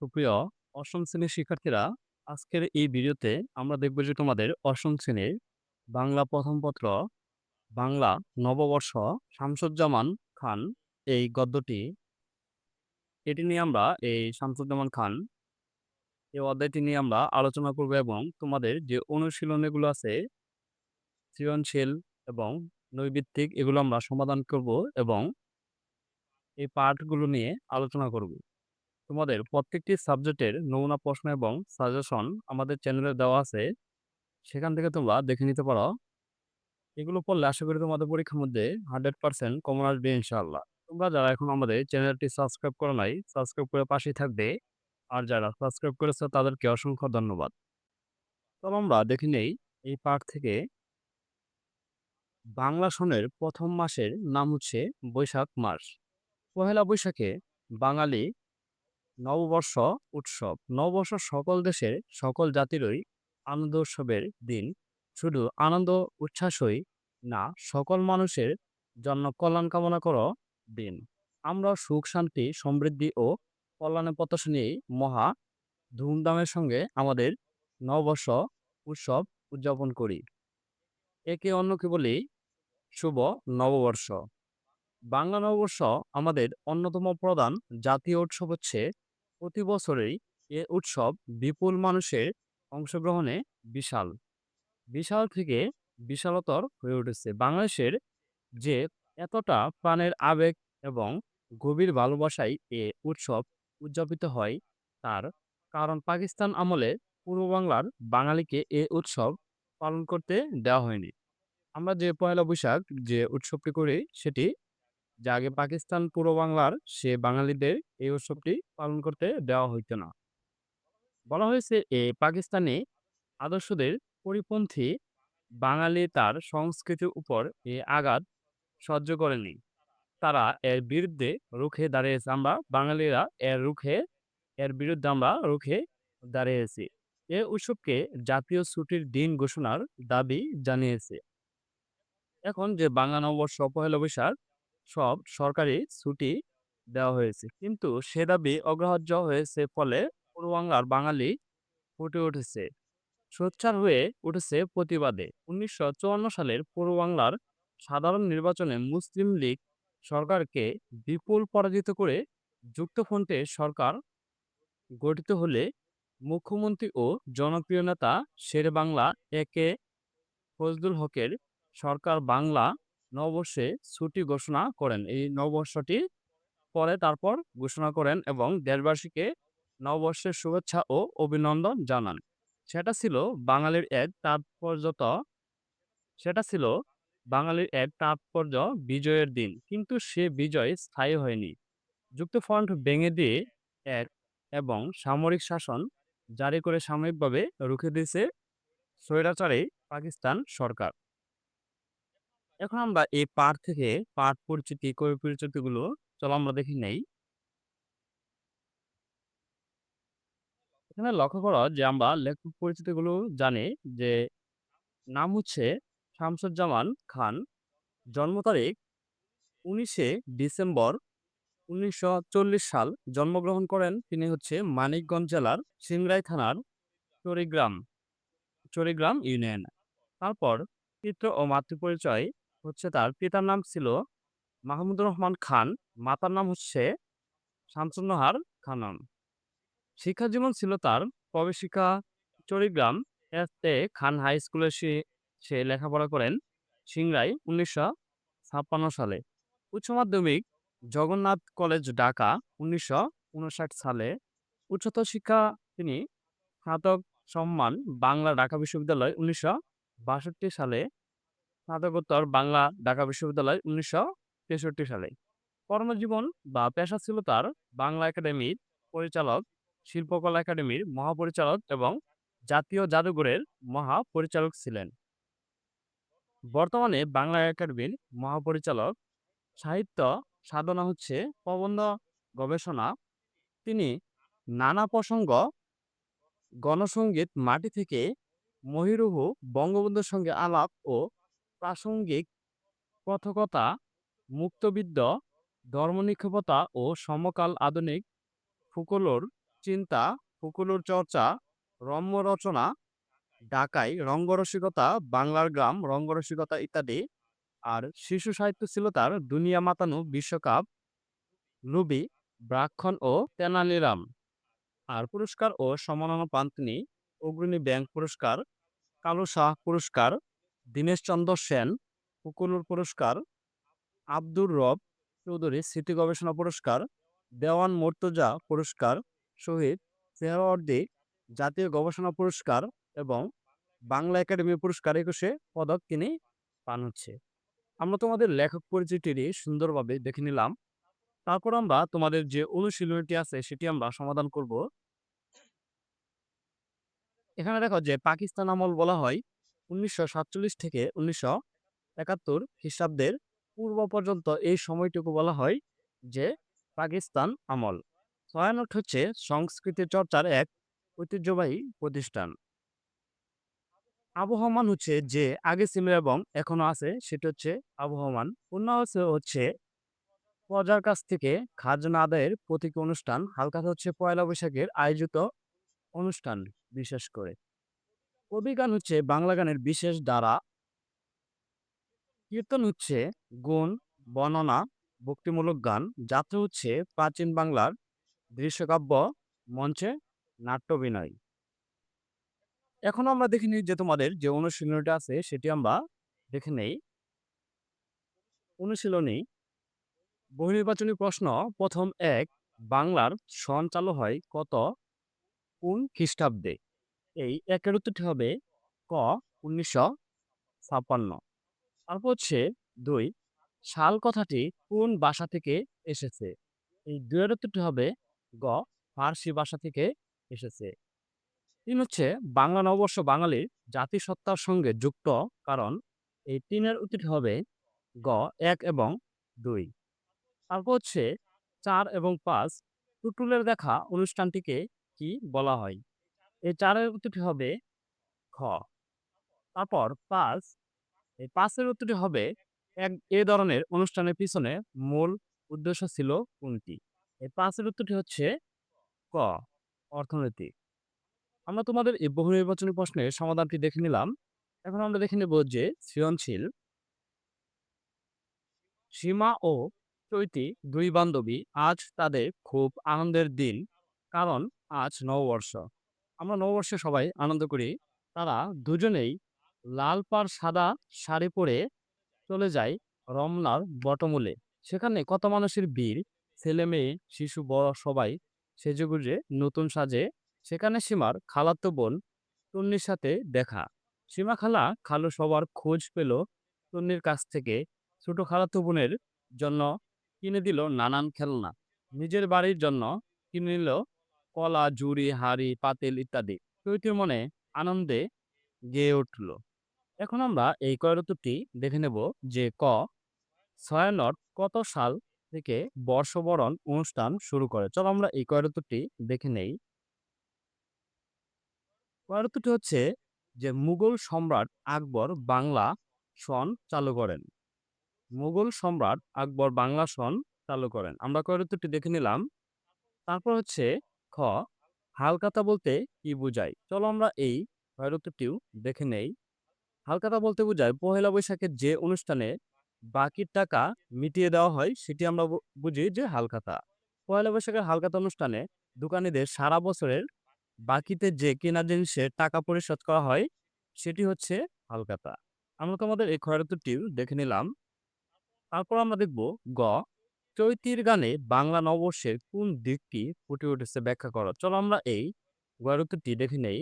সুপ্রিয় অষ্টম শ্রেণির শিক্ষার্থীরা, আজকের এই ভিডিওতে আমরা দেখব যে তোমাদের অষ্টম শ্রেণির বাংলা প্রথম পত্র, বাংলা নববর্ষ, শামসুজ্জামান খান এই গদ্যটি এটি নিয়ে আমরা এই শামসুজ্জামান খান এই অধ্যায়টি নিয়ে আমরা আলোচনা করব এবং তোমাদের যে অনুশীলনীগুলো আছে সৃজনশীল এবং নৈবিত্তিক এগুলো আমরা সমাধান করব এবং এই পাঠগুলো নিয়ে আলোচনা করব। তোমাদের প্রত্যেকটি সাবজেক্টের নমুনা প্রশ্ন এবং সাজেশন আমাদের চ্যানেলে দেওয়া আছে। সেখান থেকে তোমরা দেখে নিতে পারো। এগুলো পড়লে আশা করি তোমাদের পরীক্ষার মধ্যে হান্ড্রেড পার্সেন্ট কমন আসবে ইনশাআল্লাহ। তোমরা যারা এখন আমাদের চ্যানেলটি সাবস্ক্রাইব করো নাই সাবস্ক্রাইব করে পাশেই থাকবে। আর যারা সাবস্ক্রাইব করেছে, তাদেরকে অসংখ্য ধন্যবাদ। তবে আমরা দেখে নেই এই পাঠ থেকে বাংলা সনের প্রথম মাসের নাম হচ্ছে বৈশাখ মাস। পহেলা বৈশাখে বাঙালি নববর্ষ উৎসব। নববর্ষ সকল দেশের, সকল জাতিরই আনন্দ উৎসবের দিন। শুধু আনন্দ উচ্ছ্বাসই না, সকল মানুষের জন্য কল্যাণ কামনা করো দিন। আমরা সুখ, শান্তি, সমৃদ্ধি ও কল্যাণের প্রত্যাশা নিয়েই মহা ধুমধামের সঙ্গে আমাদের নববর্ষ উৎসব উদযাপন করি। একে অন্যকে বলি শুভ নববর্ষ। বাংলা নববর্ষ আমাদের অন্যতম প্রধান জাতীয় উৎসব হচ্ছে প্রতি বছরেই এ উৎসব বিপুল মানুষের অংশগ্রহণে বিশাল। বিশাল থেকে বিশালতর হয়ে উঠেছে। বাংলাদেশের যে এতটা প্রাণের আবেগ এবং গভীর ভালোবাসায় এ উৎসব উদযাপিত হয়, তার কারণ পাকিস্তান আমলে পূর্ব বাংলার বাঙালিকে এ উৎসব পালন করতে দেওয়া হয়নি। আমরা যে পয়লা বৈশাখ যে উৎসবটি করি, সেটি যা আগে পাকিস্তান পূর্ব বাংলার, সে বাঙালিদের এই উৎসবটি পালন করতে দেওয়া হইতো না। বলা হয়েছে এ পাকিস্তানি আদর্শদের পরিপন্থী বাঙালি তার সংস্কৃতির উপর এ আঘাত সহ্য করেনি। তারা এর বিরুদ্ধে রুখে দাঁড়িয়েছে, আমরা বাঙালিরা এর রুখে, এর বিরুদ্ধে আমরা রুখে দাঁড়িয়েছি। এ উৎসবকে জাতীয় ছুটির দিন ঘোষণার দাবি জানিয়েছে। এখন যে বাংলা নববর্ষ, পহেলা বৈশাখ সব সরকারি ছুটি দেওয়া হয়েছে। কিন্তু সে দাবি অগ্রাহ্য হয়েছে ফলে পূর্ব বাংলার বাঙালি ফুটে উঠেছে। সোচ্চার হয়ে উঠেছে প্রতিবাদে। উনিশশো চুয়ান্ন সালের পূর্ব বাংলার সাধারণ নির্বাচনে মুসলিম লীগ সরকারকে বিপুল পরাজিত করে যুক্তফ্রন্টে সরকার গঠিত হলে মুখ্যমন্ত্রী ও জনপ্রিয় নেতা শের বাংলা একে ফজলুল হকের সরকার বাংলা নববর্ষে ছুটি ঘোষণা করেন। এই নববর্ষটি পরে তারপর ঘোষণা করেন এবং দেশবাসীকে নববর্ষের শুভেচ্ছা ও অভিনন্দন জানান। সেটা ছিল বাঙালির এক তাৎপর্যত সেটা ছিল বাঙালির এক তাৎপর্য বিজয়ের দিন। কিন্তু সে বিজয় স্থায়ী হয়নি। যুক্তফ্রন্ট ভেঙে দিয়ে এক এবং সামরিক শাসন জারি করে সাময়িকভাবে রুখে দিয়েছে স্বৈরাচারী পাকিস্তান সরকার। এখন আমরা এই পাঠ থেকে পাঠ পরিচিতি, কবি পরিচিতিগুলো চলো আমরা দেখে নেই। এখানে লক্ষ্য করো যে আমরা লেখক পরিচিতিগুলো জানি যে নাম হচ্ছে শামসুজ্জামান খান। জন্ম তারিখ উনিশে ডিসেম্বর উনিশশো চল্লিশ সাল। জন্মগ্রহণ করেন তিনি হচ্ছে মানিকগঞ্জ জেলার সিংরাই থানার চরিগ্রাম চরিগ্রাম ইউনিয়ন। তারপর পিতৃ ও মাতৃপরিচয় হচ্ছে তার পিতার নাম ছিল মাহমুদুর রহমান খান। মাতার নাম হচ্ছে শামসুন্নাহার খানম। শিক্ষা জীবন ছিল তার প্রবেশিকা চরিগ্রাম এ খান হাই স্কুলে সে সে লেখাপড়া করেন সিংরাই উনিশশো ছাপ্পান্ন সালে। উচ্চ মাধ্যমিক জগন্নাথ কলেজ ঢাকা উনিশশো উনষাট সালে। উচ্চতর শিক্ষা তিনি স্নাতক সম্মান বাংলা ঢাকা বিশ্ববিদ্যালয় উনিশশো বাষট্টি সালে স্নাতকোত্তর বাংলা ঢাকা বিশ্ববিদ্যালয় উনিশশো তেষট্টি সালে। কর্মজীবন বা পেশা ছিল তার বাংলা একাডেমির পরিচালক, শিল্পকলা একাডেমির মহাপরিচালক এবং জাতীয় জাদুঘরের মহাপরিচালক ছিলেন। বর্তমানে বাংলা একাডেমির মহাপরিচালক, সাহিত্য সাধনা হচ্ছে প্রবন্ধ গবেষণা। তিনি নানা প্রসঙ্গ গণসঙ্গীত মাটি থেকে মহিরুহু বঙ্গবন্ধুর সঙ্গে আলাপ ও প্রাসঙ্গিক কথকতা, মুক্তবিদ্য, ধর্মনিক্ষেপতা ও সমকাল আধুনিক ফুকলোর চিন্তা, ফুকুলুর চর্চা রম্য রচনা ঢাকায় রঙ্গরসিকতা, বাংলার গ্রাম, রঙ্গরসিকতা ইত্যাদি আর শিশু সাহিত্য ছিল তার দুনিয়া মাতানো বিশ্বকাপ, লুবি ব্রাক্ষণ ও তেনালিরাম আর পুরস্কার ও সম্মাননা পান তিনি অগ্রণী ব্যাংক পুরস্কার, কালো শাহ পুরস্কার দীনেশচন্দ্র সেন ফুকুলুর পুরস্কার, আব্দুর রব চৌধুরী স্মৃতি গবেষণা পুরস্কার, দেওয়ান মর্তুজা পুরস্কার শহীদ সেহরওয়ার্দী জাতীয় গবেষণা পুরস্কার এবং বাংলা একাডেমি পুরস্কার একুশে পদক তিনি পান হচ্ছে। আমরা তোমাদের লেখক পরিচিতিটি সুন্দরভাবে দেখে নিলাম। তারপর আমরা তোমাদের যে অনুশীলনীটি আছে সেটি আমরা সমাধান করব। এখানে দেখো যে পাকিস্তান আমল বলা হয় উনিশশো সাতচল্লিশ থেকে উনিশশো একাত্তর খ্রিস্টাব্দের পূর্ব পর্যন্ত এই সময়টুকু বলা হয় যে পাকিস্তান আমল। ছয়ানট হচ্ছে সংস্কৃতি চর্চার এক ঐতিহ্যবাহী প্রতিষ্ঠান। আবহমান হচ্ছে যে আগে ছিল এবং এখনও আছে সেটা হচ্ছে আবহমান। উন্নয়স হচ্ছে প্রজার কাছ থেকে খাজনা আদায়ের প্রতীক অনুষ্ঠান। হালকাথা হচ্ছে পয়লা বৈশাখের আয়োজিত অনুষ্ঠান বিশেষ করে। কবি গান হচ্ছে বাংলা গানের বিশেষ দ্বারা কীর্তন হচ্ছে গুণ, বর্ণনা, ভক্তিমূলক গান। যাত্রা হচ্ছে প্রাচীন বাংলার দৃশ্যকাব্য মঞ্চে নাট্যবিনয় এখন আমরা দেখে নিই যে তোমাদের যে অনুশীলনীটা আছে সেটি আমরা দেখে নেই। অনুশীলনী বহুনির্বাচনী প্রশ্ন প্রথম এক, বাংলার সন চালু হয় কত? কোন খ্রিস্টাব্দে? এই একের উত্তরটি হবে ক উনিশশো ছাপ্পান্ন। তারপর হচ্ছে দুই শাল কথাটি কোন ভাষা থেকে এসেছে? এই দুয়ের উত্তরটি হবে গ, ফার্সি ভাষা থেকে এসেছে। তিন হচ্ছে বাংলা নববর্ষ বাঙালির জাতিসত্তার সঙ্গে যুক্ত, কারণ এই তিনের উত্তরটি হবে গ, এক এবং দুই। তারপর হচ্ছে চার এবং পাঁচ, টুটুলের দেখা অনুষ্ঠানটিকে কি বলা হয়? এই চারের উত্তরটি হবে খ। তারপর পাঁচ, এই পাঁচের উত্তরটি হবে এক, এ ধরনের অনুষ্ঠানের পিছনে মূল উদ্দেশ্য ছিল কোনটি? এই পাঁচের উত্তরটি হচ্ছে ক অর্থনীতি আমরা তোমাদের এই বহু নির্বাচনী প্রশ্নের সমাধানটি দেখে নিলাম। এখন আমরা দেখে নেব যে সৃজনশীল সীমা ও চৈতি দুই বান্ধবী আজ তাদের খুব আনন্দের দিন, কারণ আজ নববর্ষ। আমরা নববর্ষে সবাই আনন্দ করি। তারা দুজনেই লাল পাড় সাদা শাড়ি পরে চলে যায় রমনার বটমূলে। সেখানে কত মানুষের ভিড় ছেলে মেয়ে শিশু, বড় সবাই সেজেগুজে নতুন সাজে। সেখানে সীমার খালাতো বোন তন্নির সাথে দেখা। সীমা খালা খালু সবার খোঁজ পেল তন্নির কাছ থেকে। ছোট খালাতো বোনের জন্য কিনে দিল নানান খেলনা। নিজের বাড়ির জন্য কিনে নিল কলা জুড়ি হাড়ি, পাতিল ইত্যাদি। চৈতির মনে আনন্দে গেয়ে উঠল। এখন আমরা এই কয়রতুটি দেখে নেব যে ক ছয়ানট কত সাল থেকে বর্ষবরণ অনুষ্ঠান শুরু করে। চলো আমরা এই কয়রতুটি দেখে নেই। কয়রতুটি হচ্ছে যে মুঘল সম্রাট আকবর বাংলা সন চালু করেন। মুঘল সম্রাট আকবর বাংলা সন চালু করেন। আমরা কয়রতুটি দেখে নিলাম। তারপর হচ্ছে খ, হালকাতা বলতে কি বোঝায়? চলো আমরা এই কয়রতুটিও দেখে নেই। হালকাতা বলতে বোঝায়, পহেলা বৈশাখের যে অনুষ্ঠানে বাকির টাকা মিটিয়ে দেওয়া হয়, সেটি আমরা বুঝি যে হালকাতা। পয়লা বৈশাখের হালকাতা অনুষ্ঠানে দোকানিদের সারা বছরের বাকিতে যে কেনা জিনিসের টাকা পরিশোধ করা হয়, সেটি হচ্ছে হালকাতা। আমরা তোমাদের এই খয়রাতুটিও দেখে নিলাম। তারপর আমরা দেখব গ চৈতির গানে বাংলা নববর্ষের কোন দিকটি ফুটে উঠেছে ব্যাখ্যা করো? চলো আমরা এই গয়রতুটি দেখে নেই।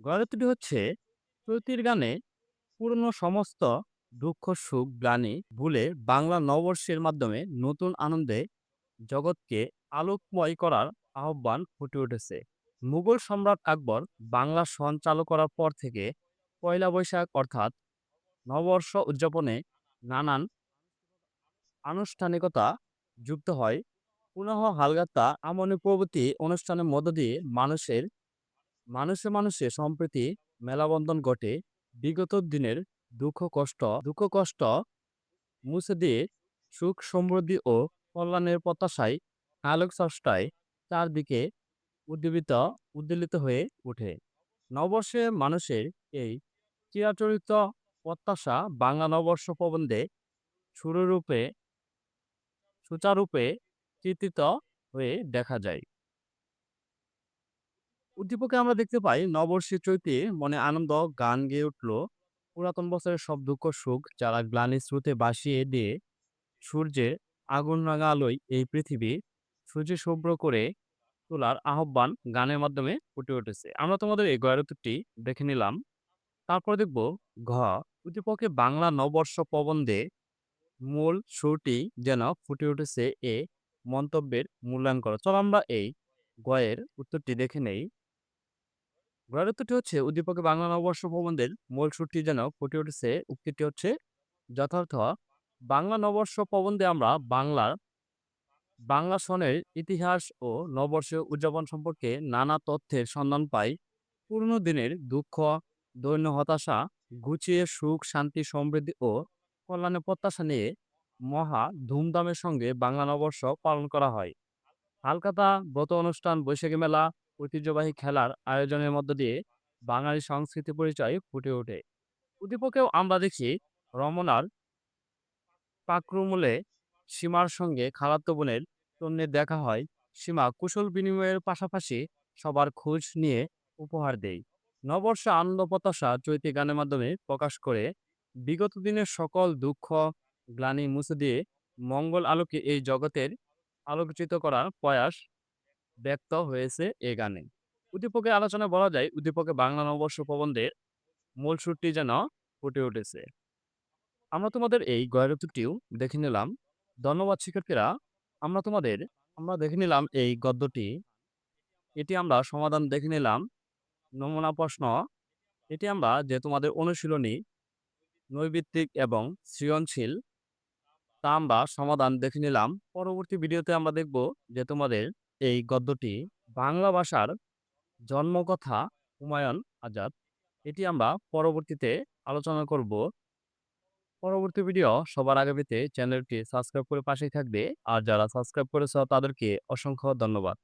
গয়রতুটি হচ্ছে চৈতির গানে পুরনো সমস্ত দুঃখ, সুখ, গ্লানি ভুলে বাংলা নববর্ষের মাধ্যমে নতুন আনন্দে জগৎকে আলোকময় করার আহ্বান ফুটে উঠেছে। মুঘল সম্রাট আকবর বাংলা সন চালু করার পর থেকে পয়লা বৈশাখ অর্থাৎ নববর্ষ উদযাপনে নানান আনুষ্ঠানিকতা যুক্ত হয়। পুনঃ হালগাত্তা আমনি প্রভৃতি অনুষ্ঠানের মধ্য দিয়ে মানুষের, মানুষে মানুষে সম্প্রীতি মেলাবন্ধন ঘটে। বিগত দিনের দুঃখ, কষ্ট দুঃখ, কষ্ট মুছে দিয়ে সুখ, সমৃদ্ধি ও কল্যাণের প্রত্যাশায় আলোকসষ্টায় চারদিকে উদ্দীপিত উদ্বেলিত হয়ে ওঠে। নববর্ষে মানুষের এই চিরাচরিত প্রত্যাশা বাংলা নববর্ষ প্রবন্ধে শুরুরূপে সুচারূপে চিত্রিত হয়ে দেখা যায়। উদ্দীপকে আমরা দেখতে পাই নববর্ষের চৈতে মনে আনন্দ, গান গেয়ে উঠল। পুরাতন বছরের সব দুঃখ, সুখ, যারা গ্লানি স্রোতে বাসিয়ে দিয়ে সূর্যের আগুন রাঙা আলোয় এই পৃথিবী সূর্য শুভ্র করে তোলার আহ্বান গানের মাধ্যমে ফুটে উঠেছে। আমরা তোমাদের এই গয়ারতটি দেখে নিলাম। তারপর দেখব ঘ উদ্দীপকে বাংলা নববর্ষ প্রবন্ধে মূল সুরটি যেন ফুটে উঠেছে এ মন্তব্যের মূল্যায়ন করো চলো আমরা এই গয়ের উত্তরটি দেখে নেই। গয়ের উত্তরটি হচ্ছে, উদ্দীপকে বাংলা নববর্ষ প্রবন্ধের মূল সুরটি যেন ফুটে উঠেছে, উক্তিটি হচ্ছে যথার্থ, বাংলা নববর্ষ প্রবন্ধে আমরা বাংলার বাংলা সনের ইতিহাস ও নববর্ষের উদযাপন সম্পর্কে নানা তথ্যের সন্ধান পাই। পুরনো দিনের দুঃখ, দৈন্য হতাশা গুছিয়ে সুখ, শান্তি, সমৃদ্ধি ও কল্যাণের প্রত্যাশা নিয়ে মহা ধুমধামের সঙ্গে বাংলা নববর্ষ পালন করা হয়। হালকাতা ব্রত অনুষ্ঠান, বৈশাখী মেলা, ঐতিহ্যবাহী খেলার আয়োজনের মধ্য দিয়ে বাঙালি সংস্কৃতি পরিচয় ফুটে ওঠে। উদ্দীপকেও আমরা দেখি রমনার পাকরুমুলে সীমার সঙ্গে খালাতো বোনের তন্নের দেখা হয়। সীমা কুশল বিনিময়ের পাশাপাশি সবার খোঁজ নিয়ে উপহার দেয়। নববর্ষ আনন্দ প্রত্যাশা চৈতি গানের মাধ্যমে প্রকাশ করে, বিগত দিনের সকল দুঃখ, গ্লানি মুছে দিয়ে মঙ্গল আলোকে এই জগতের আলোকিত করার প্রয়াস ব্যক্ত হয়েছে এ গানে। উদ্দীপকে আলোচনা বলা যায়, উদ্দীপকে বাংলা নববর্ষ প্রবন্ধের মূল সুরটি যেন ফুটে উঠেছে। আমরা তোমাদের এই গয়ারতুটিও দেখে নিলাম। ধন্যবাদ শিক্ষার্থীরা, আমরা তোমাদের, আমরা দেখে নিলাম এই গদ্যটি। এটি আমরা সমাধান দেখে নিলাম। নমুনা প্রশ্ন। এটি আমরা যে তোমাদের অনুশীলনী, নৈবিত্তিক এবং সৃজনশীল, তা আমরা সমাধান দেখে নিলাম। পরবর্তী ভিডিওতে আমরা দেখব যে তোমাদের এই গদ্যটি বাংলা ভাষার জন্মকথা, হুমায়ুন আজাদ। এটি আমরা পরবর্তীতে আলোচনা করব। পরবর্তী ভিডিও সবার আগে পেতে চ্যানেলটি সাবস্ক্রাইব করে পাশেই থাকবে। আর যারা সাবস্ক্রাইব করেছ তাদেরকে অসংখ্য ধন্যবাদ।